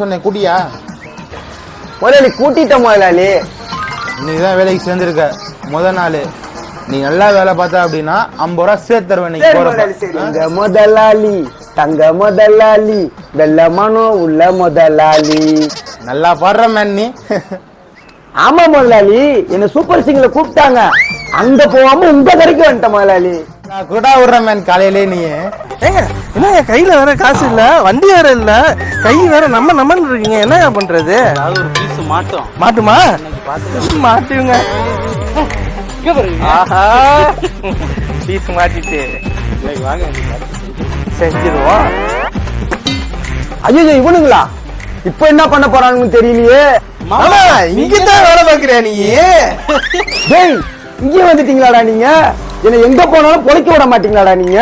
சொன்னேன் கூட்டியா முதலாளி கூட்டிட்ட முதலாளி. இன்னைக்கு தான் வேலைக்கு சேர்ந்துருக்க முத நாள். நீ நல்லா வேலை பார்த்த அப்படின்னா ஐம்பது ரூபா சேர்த்து தருவேன் இன்னைக்கு போறப்ப. முதலாளி தங்க முதலாளி வெள்ள மனம் உள்ள முதலாளி. நல்லா பாடுற மேன் நீ. ஆமா முதலாளி என்ன சூப்பர் சிங்கர்ல கூப்பிட்டாங்க. அங்க போகாம உங்க கடைக்கு வந்துட்டேன் முதலாளி. நான் கூட விடுறேன் மேன் காலையிலே நீ. என்ன என் கையில வேற காசு இல்ல? வண்டி வேற இல்ல. கை வேற நம்ம நம்மன்னு இருக்கீங்க. என்ன பண்றது? அதாவது ஒரு பீஸ் மாட்டோம். மாட்டுமா? மாட்டுங்க. ஆஹா. பீஸ் மாட்டிட்டு. செஞ்சிருவோம். ஐயோ இவனுங்களா? இப்ப என்ன பண்ண போறாங்கன்னு தெரியலையே. மாமா இங்கதான் வேலை பாக்குறியா நீ? டேய் இங்கே வந்துட்டீங்களாடா நீங்க? என்ன எங்க போனாலும் பொழைக்க விட மாட்டீங்களாடா நீங்க?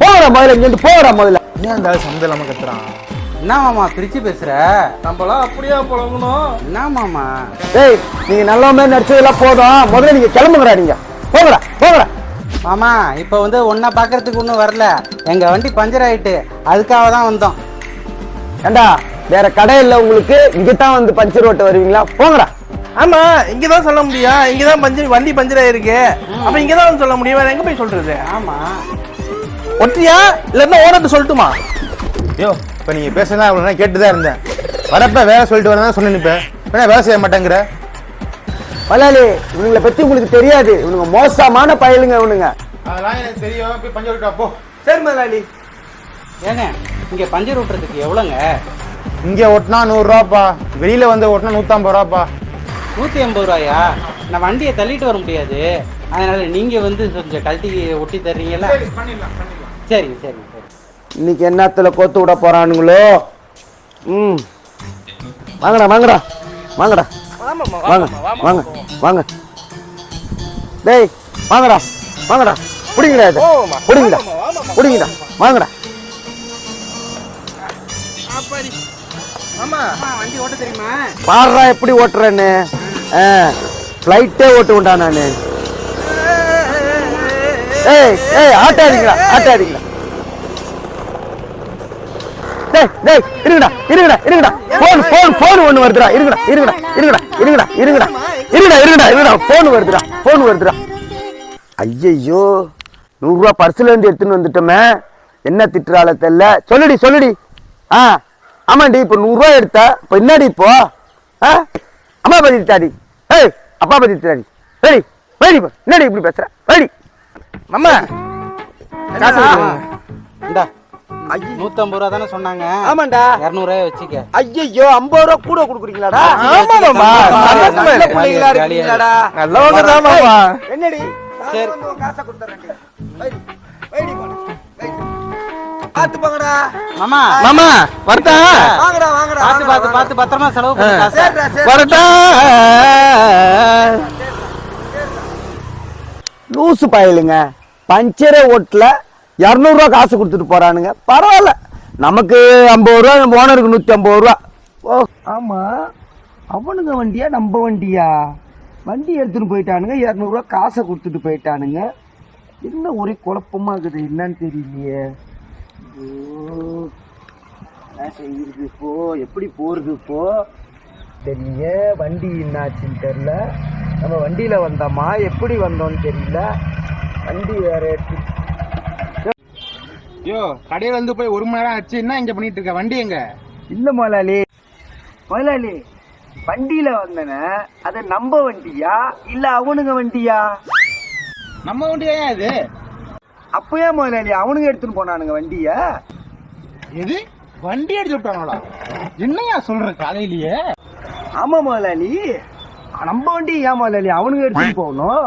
போகடா முதல்ல இங்க இருந்து போகடா முதல்ல. ஏன் அந்த சம்மந்தம் இல்லாம கத்துறான்? என்ன மாமா பிரிச்சு பேசுற? நம்மளாம் அப்படியா புழங்கணும் என்ன மாமா? டேய் நீங்க நல்ல மாதிரி நடிச்சதெல்லாம் போதும். முதல்ல நீங்க கிளம்புங்கடா நீங்க. போங்கடா போங்கடா. மாமா இப்போ வந்து உன்னை பார்க்கறதுக்கு ஒன்றும் வரல. எங்க வண்டி பஞ்சர் ஆயிட்டு அதுக்காக தான் வந்தோம். ஏண்டா வேற கடை இல்ல உங்களுக்கு? இங்கதான் வந்து பஞ்சர் ஓட்ட வருவீங்களா? போங்கடா. ஆமா இங்கதான் சொல்ல முடியா இங்கதான் பஞ்சர் வண்டி பஞ்சர் ஆயிருக்கு. அப்ப இங்கதான் வந்து சொல்ல முடியும். வேற எங்க போய் சொல்றது? ஆமா. ஒற்றியா இல்லன்னா ஓனர்ட்ட சொல்லட்டுமா? ஐயோ இப்போ நீங்க பேசுனா அவ்வளோ நேரம் கேட்டு தான் இருந்தேன். வரப்ப வேலை சொல்லிட்டு வரதான் சொன்ன நிப்பேன் வேணா வேலை செய்ய மாட்டேங்கிற. முதலாளி இவனுங்களை பத்தி உங்களுக்கு தெரியாது. இவனுங்க மோசமான பயலுங்க இவனுங்க. அதெல்லாம் எனக்கு தெரியும். போய் பஞ்சு விட்டா போ. சரி முதலாளி ஏங்க இங்க பஞ்சர் ஓட்டுறதுக்கு எவ்வளோங்க? இங்க ஒட்டினா நூறுரூவாப்பா வெளியில வந்து ஒட்டினா நூற்றம்பது ரூபாப்பா. நூற்றி எண்பது ரூபாயா? நான் வண்டியை தள்ளிட்டு வர முடியாது. அதனால நீங்க வந்து கொஞ்சம் கழட்டி ஒட்டி தர்றீங்களா சரி சரி சரி. இன்னைக்கு என்னத்துல கோத்து விட போறானுங்களோ? ம். வாங்கடா வாங்கடா வாங்கடா. வாங்க வாங்க வாங்க. டேய் வாங்கடா வாங்கடா. புடிங்கடா இது. புடிங்கடா புடிங்கடா வாங்கடா. ஆமா அம்மா, வண்டி ஓட்ட தெரியுமா? பாடுறா எப்படி ஓட்டுறேன்னு? ஆ ஃப்ளைட்டே ஓட்டுவேன்டா நானு. ஏய் ஏய் ஆட்டாதீங்களா ஆட்டாதீங்களா டேய் டேய் இருங்கடா இருங்கடா இருங்கடா. ஃபோன் ஃபோன் ஃபோன் ஒன்னு வருதுடா. இருங்கடா இருங்கடா இருங்கடா இருங்கடா இருங்கடா. இருங்கடா இருங்கடா இருங்கடா. ஃபோன் வருதுடா ஃபோன் வருதுடா. ஐயையோ நூறுரூவா பர்ஸ்ல இருந்து எடுத்துன்னு வந்துட்டோமே. என்ன திட்டுறாள தெரியல. சொல்லுடி சொல்லுடி. ஆ ஆமாண்டி இப்போ நூறுரூவா எடுத்த இப்போ என்னடி இப்போ? ஆ அம்மா பத்தி திட்டாடி ஏய் அப்பா பத்தி திட்டாடி சரி வேடி என்னடி இப்படி பேசுற? வேடி மாமா. காசு கொடுங்க. இந்தா. நூற்றம்பது ரூபா தானே சொன்னாங்க. ஆமாண்டா. இரநூறுவாயை வச்சுக்க. ஐயோ ஐம்பது ரூபா கூட கொடுக்குறீங்களாடா? ஆமா மாமா. நல்ல பிள்ளைங்களா இருக்கீங்களாடா. நல்லவங்க மாமா. என்னடி? சரி. சரி காசை கொடுத்துறேன். வைடி வைடி போடு வைடி பார்த்து போங்கடா. மாமா. மாமா. வரட்டா வாங்கடா. வாங்கடா பத்திரமா செலவு பண்ணு வரட்டா. லூசு பயலுங்க. பஞ்சரே ஓட்டில் இரநூறுவா காசு கொடுத்துட்டு போகிறானுங்க பரவாயில்ல. நமக்கு ஐம்பது ரூபா நம்ம ஓனருக்கு நூற்றி ஐம்பது ரூபா. ஓ ஆமாம் அவனுங்க வண்டியா நம்ம வண்டியா? வண்டி எடுத்துகிட்டு போயிட்டானுங்க. இரநூறுவா காசை கொடுத்துட்டு போயிட்டானுங்க. என்ன ஒரே குழப்பமா இருக்குது என்னன்னு தெரியலையே. என்ன செய்யுது இப்போ? எப்படி போகிறது இப்போ? தெரியல வண்டி என்னாச்சுன்னு தெரியல. நம்ம வண்டியில் வந்தோமா? எப்படி வந்தோம்னு தெரியல. வண்டி வேற ஐயோ கடையில இருந்து போய் ஒரு மணி நேரம் ஆச்சு. என்ன இங்க பண்ணிட்டு இருக்க? வண்டி எங்க? இல்ல முதலாளி. முதலாளி வண்டியில வந்தன. அது நம்ம வண்டியா? இல்ல அவனுங்க வண்டியா? நம்ம வண்டி ஏன் இது? அப்பயே முதலாளி? அவனுங்க எடுத்துன்னு போனானுங்க வண்டிய? எது? வண்டி எடுத்து விட்டாங்களா என்னையா சொல்ற காலையிலேயே? ஆமா முதலாளி. நம்ம வண்டி ஏன் முதலாளி? அவனுங்க எடுத்துட்டு போகணும்.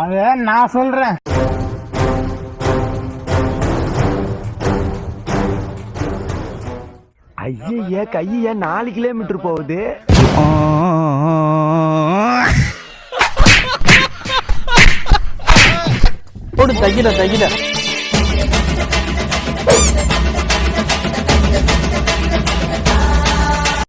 அத நான் சொல்றேன். ஐய கையே நாலு கிலோமீட்டர் போகுது. போடு தகில தகில